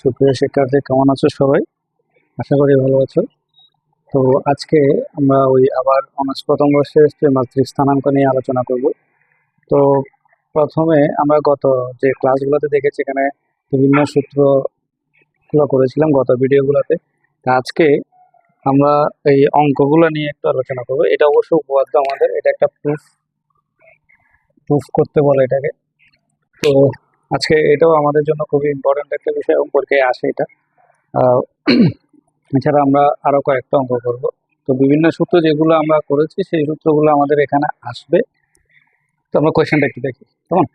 সুপ্রিয় শিক্ষার্থী, কেমন আছো সবাই? আশা করি ভালো আছো। তো আজকে আমরা ওই আবার অনার্স প্রথম বর্ষের ত্রিমাত্রিক স্থানাঙ্ক নিয়ে আলোচনা করব। তো প্রথমে আমরা গত যে ক্লাসগুলোতে দেখেছি, এখানে বিভিন্ন সূত্রগুলো করেছিলাম গত ভিডিওগুলোতে। তা আজকে আমরা এই অঙ্কগুলো নিয়ে একটু আলোচনা করব। এটা অবশ্য উপপাদ্য আমাদের, এটা একটা প্রুফ প্রুফ করতে বলে এটাকে। তো আজকে এটাও আমাদের জন্য খুবই ইম্পর্ট্যান্ট একটা বিষয় এবং পরীক্ষায় আসে এটা। এছাড়া আমরা আরও কয়েকটা অঙ্ক করব। তো বিভিন্ন সূত্র যেগুলো আমরা করেছি, সেই সূত্রগুলো আমাদের এখানে আসবে। তো আমরা কোয়েশ্চেনটা একটু দেখি, কেমন?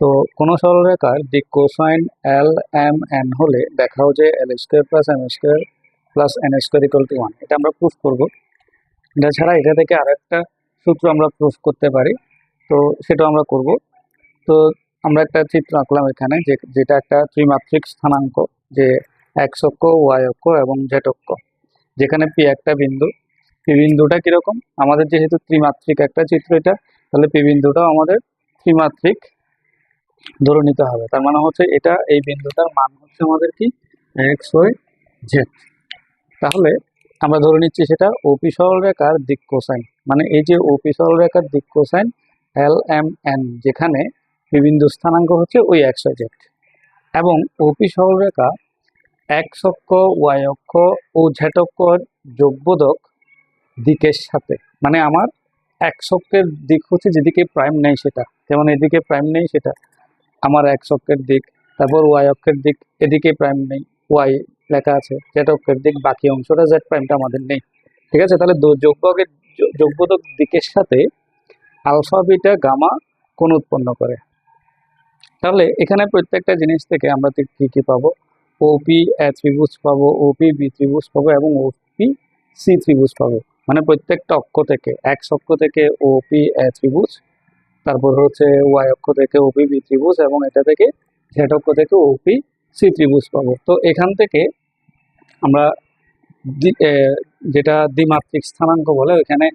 তো কোনো সরলরেখার দিক কোসাইন এল এম এন হলে দেখাও যে L square plus M square plus N square equal to one এটা আমরা প্রুফ করব। এটা ছাড়া এটা থেকে আরেকটা সূত্র আমরা প্রুফ করতে পারি। তো সেটাও আমরা করব। তো আমরা একটা চিত্র আঁকলাম এখানে যে, যেটা একটা ত্রিমাত্রিক স্থানাঙ্ক, যে এক্স অক্ষ ওয়াই অক্ষ এবং জেড অক্ষ, যেখানে পি একটা বিন্দু। পি বিন্দুটা কীরকম? আমাদের যেহেতু ত্রিমাত্রিক একটা চিত্র এটা, তাহলে পি বিন্দুটাও আমাদের ত্রিমাত্রিক ধরে নিতে হবে। তার মানে হচ্ছে এটা, এই বিন্দুটার মান হচ্ছে আমাদের কি? এক্স ওয়াই জেড তাহলে আমরা ধরে নিচ্ছি সেটা ওপি সরলরেখার দিক কোসাইন মানে এই যে ওপি সরলরেখার দিক কোসাইন এল এম এন যেখানে বিবিন্দু স্থানাঙ্ক হচ্ছে ওই ওয়াই জেড এবং ওপি সরলরেখা এক্স অক্ষ ওয়াই অক্ষ ও ঝেট অক্ষর যোগবোধক দিকের সাথে। মানে আমার এক্স অক্ষের দিক হচ্ছে যেদিকে প্রাইম নেই সেটা। যেমন এদিকে প্রাইম নেই সেটা। আমার এক্স অক্ষের দিক, তারপর ওয়াই অক্ষের দিক এদিকে প্রাইম নেই ওয়াই লেখা আছে জেড অক্ষের দিক বাকি অংশটা জেড প্রাইমটা আমাদের নেই। ঠিক আছে? তাহলে দো- যোগবোধকের যো- দিকের সাথে আলফা বিটা গামা কোন উৎপন্ন করে। তাহলে এখানে প্রত্যেকটা জিনিস থেকে আমরা কী কি পাবো? ওপি এ ত্রিভুজ পাবো ওপি বি ত্রিভুজ পাবো এবং ওপি সি ত্রিভুজ পাবো। মানে প্রত্যেকটা অক্ষ থেকে এক্স অক্ষ থেকে ওপি এ ত্রিভুজ, তারপর হচ্ছে ওয়াই অক্ষ থেকে ওপি বি ত্রিভুজ এবং এটা থেকে জেড অক্ষ থেকে ওপি সি ত্রিভুজ পাবো। তো এখান থেকে আমরা যেটা দ্বিমাত্রিক স্থানাঙ্ক বলে, ওইখানে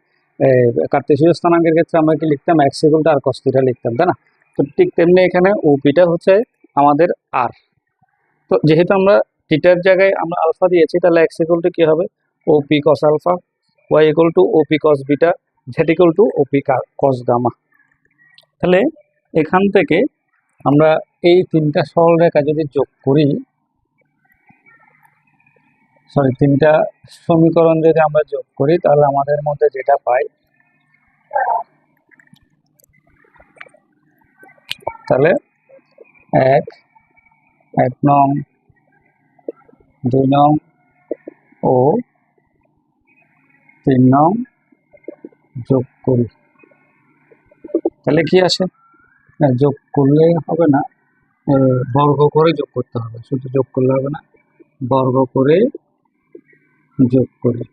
কার্তেশীয় স্থানাঙ্কের ক্ষেত্রে আমরা কি লিখতাম? এক্স ইকুয়াল আর কস্তিটা লিখতাম, তাই না? তো ঠিক তেমনি এখানে ওপিটা হচ্ছে আমাদের আর তো যেহেতু আমরা থিটার জায়গায় আমরা আলফা দিয়েছি, তাহলে এক্স ইকুয়াল টু কি হবে? OP cos alpha Y equal to OP cos beta Z equal to OP cos gamma তাহলে এখান থেকে আমরা এই তিনটা সরলরেখা যদি যোগ করি সরি তিনটা সমীকরণ যদি আমরা যোগ করি, তাহলে আমাদের মধ্যে যেটা পাই তাহলে এক এক নং, দুই নং ও তিন নং যোগ করি। তাহলে কি না, যোগ করলে হবে না। বর্গ করে যোগ করতে হবে। শুধু যোগ করলে হবে না, বর্গ করে যোগ করি।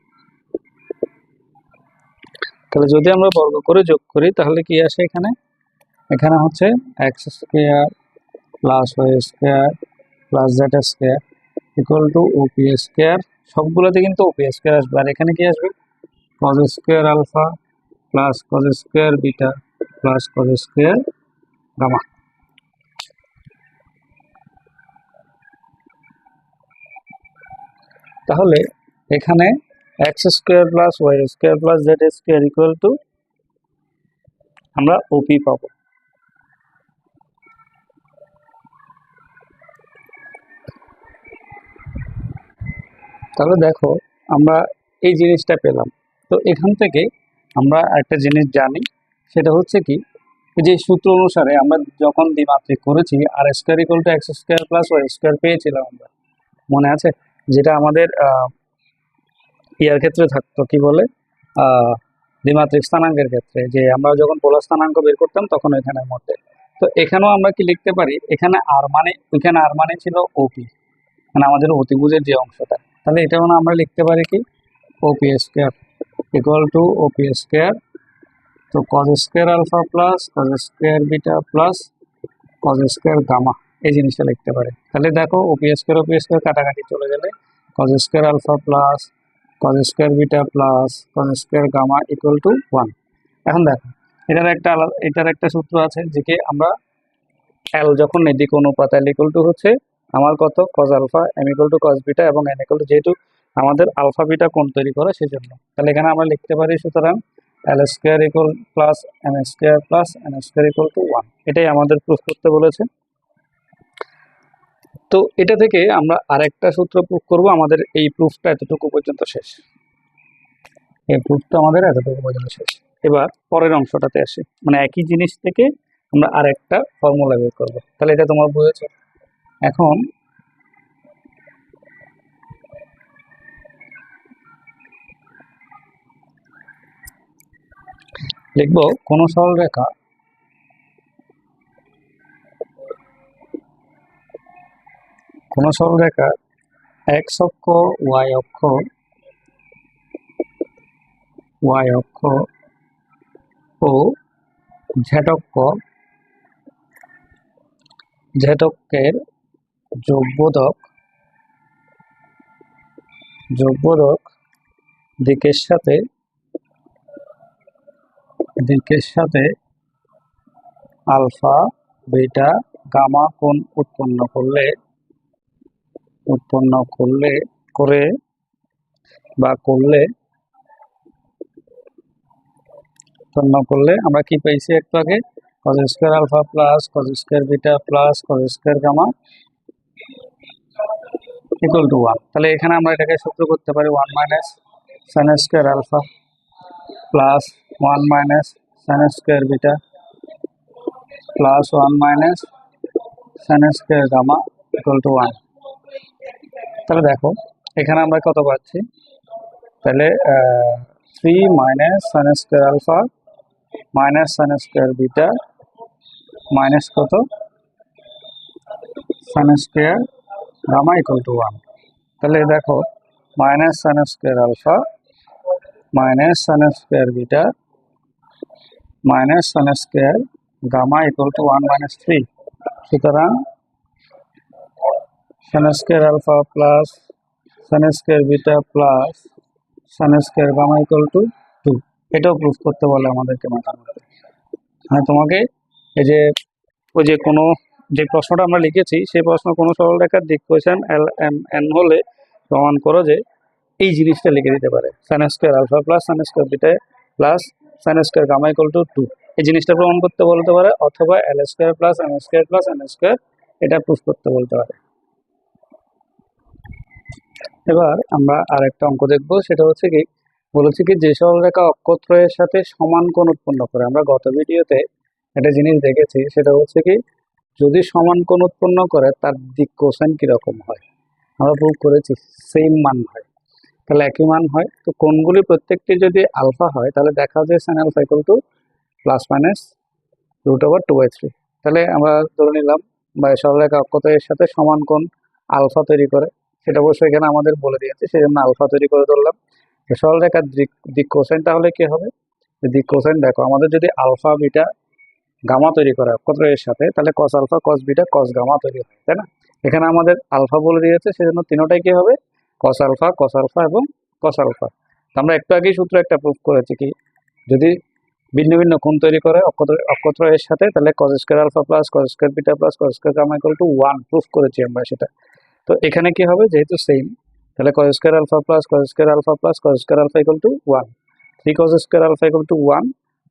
তাহলে যদি আমরা বর্গ করে যোগ করি, তাহলে কি আসে এখানে? এখানে হচ্ছে X square plus Y square plus Z square equal to OP square সবগুলোতে কিন্তু ওপি স্কোয়ার আসবে। আর এখানে কি আসবে? Cos square alpha plus cos square beta plus cos square gamma তাহলে এখানে X square plus Y square plus Z square equal to আমরা ওপি পাবো। তাহলে দেখো, আমরা এই জিনিসটা পেলাম। তো এখান থেকে আমরা একটা জিনিস জানি, সেটা হচ্ছে কি যে সূত্র অনুসারে আমরা যখন দ্বিমাত্রিক করেছি R square equal to X square plus Y square পেয়েছিলাম আমরা। মনে আছে? যেটা আমাদের ইয়ার ক্ষেত্রে থাকতো, কি বলে? দ্বিমাত্রিক স্থানাঙ্কের ক্ষেত্রে। যে আমরা যখন পোলার স্থানাঙ্ক বের করতাম, তখন এখানের মধ্যে। তো এখানেও আমরা কি লিখতে পারি? এখানে আর মানে ওইখানে আর মানে ছিল ওপি মানে আমাদের অতিভুজের যে অংশটা। তাহলে এটা না আমরা লিখতে পারি কি? OP square equal to OP square তো cos square alpha plus cos square beta plus cos square gamma এই জিনিসটা লিখতে পারে। তাহলে দেখো ওপি স্কোয়ার ওপি স্কোয়ার কাটাকাটি চলে গেলে cos square alpha plus cos square beta plus cos square gamma equal to one এখন দেখো, এটার একটা আলাদা, এটার একটা সূত্র আছে যে আমরা এল যখন এদিকে অনুপাত এল ইকুয়াল টু হচ্ছে আমার কত? Cos alpha M equal to cos beta এবং এন ইকুয়াল টু যেহেতু আমাদের আলফা বিটা কোণ তৈরি করে সেই জন্য তাহলে এখানে আমরা লিখতে পারি সুতরাং L square equal plus M square plus N square equal to one এটাই আমাদের প্রুফ করতে বলেছে। তো এটা থেকে আমরা আরেকটা সূত্র প্রুফ করব, আমাদের এই প্রুফটা এতটুকু পর্যন্ত শেষ। এই প্রুফটা আমাদের এতটুকু পর্যন্ত শেষ। এবার পরের অংশটাতে আসি। মানে একই জিনিস থেকে আমরা আরেকটা ফর্মুলা বের করব। তাহলে এটা তোমার বুঝেছ? এখন লিখব কোন সরল রেখা কোন সরল রেখা এক্স অক্ষ ওয়াই অক্ষ ওয়াই অক্ষ ও ঝেট অক্ষ ঝেট অক্ষের যোগবোধক যোগবোধক দিকের সাথে দিকের সাথে আলফা, বিটা, গামা কোণ উৎপন্ন করলে উৎপন্ন করলে, করে বা করলে, উৎপন্ন করলে আমরা কি পাইছি একটু আগে? Cos square alpha plus cos square beta plus cos square gamma equal to one তাহলে এখানে আমরা এটাকে সূত্র করতে পারি one minus sine square alpha plus one minus sine square beta plus one minus sine square gamma equal to one তাহলে দেখো, এখানে আমরা কত পাচ্ছি? তাহলে three minus sine square alpha minus sine square beta minus কত? Sine square gamma equal to one তাহলে দেখো minus sine square alpha minus sine square beta minus sine square gamma equal to one minus three সুতরাং sine square alpha plus sine square beta plus sine square gamma equal to two এটাও proof করতে বলে আমাদেরকে মাথার মানে তোমাকে এই যে, ওই যে কোনো যে প্রশ্নটা আমরা লিখেছি, সেই প্রশ্ন কোনো সরল রেখার দিক কোয়েশন এল এম এন হলে প্রমাণ করো যে এই জিনিসটা লিখে দিতে পারে। Sine square alpha plus sine square beta plus sine square gamma to two এই জিনিসটা প্রমাণ করতে বলতে পারে অথবা L square plus M square plus N square এটা প্রুফ করতে বলতে পারে। এবার আমরা আরেকটা অঙ্ক দেখব, সেটা হচ্ছে কি, বলেছি কি যে সরলরেখা অক্ষত্রয়ের সাথে সমান কোণ উৎপন্ন করে। আমরা গত ভিডিওতে একটা জিনিস দেখেছি, সেটা হচ্ছে কি যদি সমান কোণ উৎপন্ন করে, তার দিক কোসাইন কীরকম হয়? আমরা প্রুভ করেছি সেম মান হয়। তাহলে একই মান হয়। তো কোণগুলি প্রত্যেকটি যদি আলফা হয়, তাহলে দেখা যায় sine alpha equal to plus minus root over two by three তাহলে আমরা ধরে নিলাম, বা সরলরেখা অক্ষত্রয়ের সাথে সমান কোণ আলফা তৈরি করে, সেটা অবশ্যই এখানে আমাদের বলে দিয়েছে সেই জন্য আলফা তৈরি করে ধরলাম। সরলরেখার দিক দিক কোসাইন তাহলে কি হবে? দিক কোসাইন দেখো, আমাদের যদি আলফা বিটা গামা তৈরি করা অক্ষত্রয়ের সাথে, তাহলে cos alpha cos beta cos gamma তৈরি হয়, তাই না? এখানে আমাদের আলফা বলে দিয়েছে সেজন্য তিনোটাই কি হবে? কস আলফা কস আলফা এবং কস আলফা আমরা একটু আগেই সূত্র একটা প্রুফ করেছি কি, যদি ভিন্ন ভিন্ন কোণ তৈরি করে অক্ষত্র অক্ষত্রয়ের সাথে, তাহলে cos square alpha plus cos square beta plus cos square gamma equal to one proof করেছি আমরা সেটা। তো এখানে কি হবে? যেহেতু সেম তাহলে cos square alpha plus cos square alpha plus cos square alpha equal to one three cos square alpha equal to one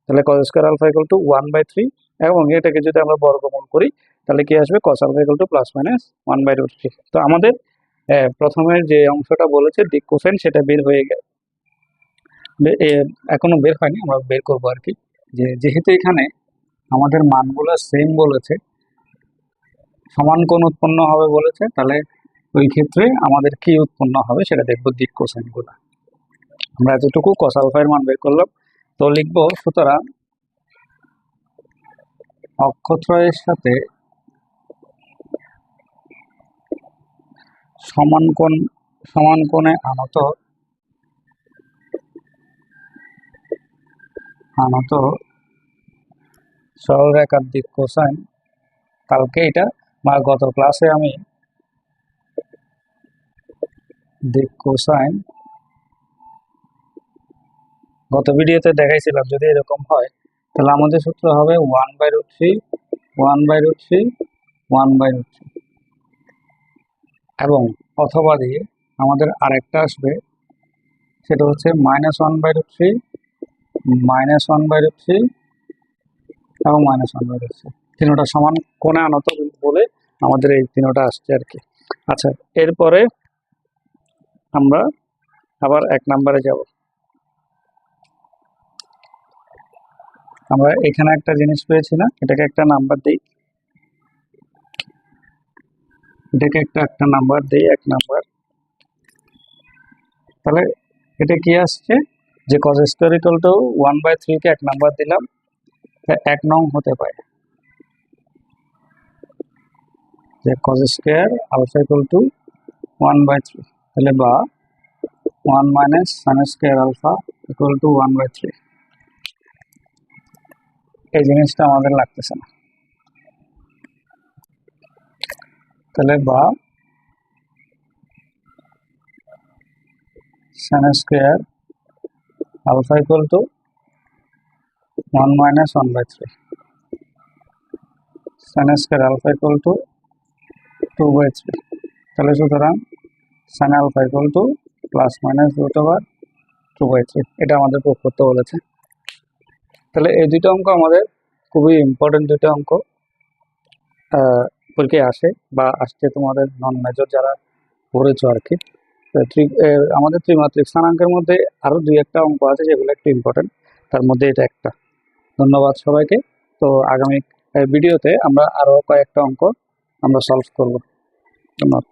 তাহলে cos square alpha equal to one by three এবং এটাকে যদি আমরা বর্গমূল করি, তাহলে কি আসবে? Cos alpha equal to plus minus one by root three তো আমাদের প্রথমের যে অংশটা বলেছে দিক কোসাইন সেটা বের হয়ে গেল। এখনও বের হয়নি, আমরা বের করব আর কি। যে, যেহেতু এখানে আমাদের মানগুলো সেম বলেছে, সমান কোণ উৎপন্ন হবে বলেছে, তাহলে ওই ক্ষেত্রে আমাদের কি উৎপন্ন হবে সেটা দেখব দিক কোসাইনগুলো। আমরা এতটুকু কস মান বের করলাম। তো লিখব, সুতরাং অক্ষত্রয়ের সাথে সমান কোণ, সমান কোণে আনত আনত সরলরেখার দিক কোসাইন। কালকে এটা বা গত ক্লাসে আমি দিক কোসাইন গত ভিডিওতে দেখাইছিলাম, যদি এরকম হয়। তাহলে আমাদের সূত্র হবে one by root three one by root three one by root three এবং অথবা দিয়ে আমাদের আরেকটা আসবে, সেটা হচ্ছে minus one by root three minus one by root three এবং minus one by root three তিনোটা সমান কোণে আনত বলে আমাদের এই তিনোটা আসছে আর কি। আচ্ছা এরপরে আমরা আবার এক নম্বরে যাব। আমরা এখানে একটা জিনিস পেয়েছি না এটাকে একটা নাম্বার দিই। এটাকে একটা একটা নাম্বার দিই, এক নাম্বার তাহলে এটা কি আসছে? যে cos square equal to one by থ্রিকে এক নাম্বার দিলাম এক নং হতে পারে। যে cos square alpha equal to one by three তাহলে বা one minus sine square alpha equal to one by three এই জিনিসটা আমাদের লাগতেছে না। তাহলে বা sine square alpha equal to one minus one by three sine square alpha equal to two by three তাহলে সুতরাং sine alpha equal to plus minus root over two by three এটা আমাদের প্রুফ করতে বলেছে। তাহলে এই দুটো অঙ্ক আমাদের খুবই ইম্পর্টেন্ট দুটো অঙ্ক পরীক্ষায় আসে বা আসছে তোমাদের নন মেজর যারা পড়েছো আর কি। আমাদের ত্রিমাত্রিক স্থানাঙ্কের মধ্যে আরও দুই একটা অঙ্ক আছে যেগুলো একটু ইম্পর্টেন্ট তার মধ্যে এটা একটা। ধন্যবাদ সবাইকে। তো আগামী ভিডিওতে আমরা আরও কয়েকটা অঙ্ক আমরা সলভ করব। ধন্যবাদ।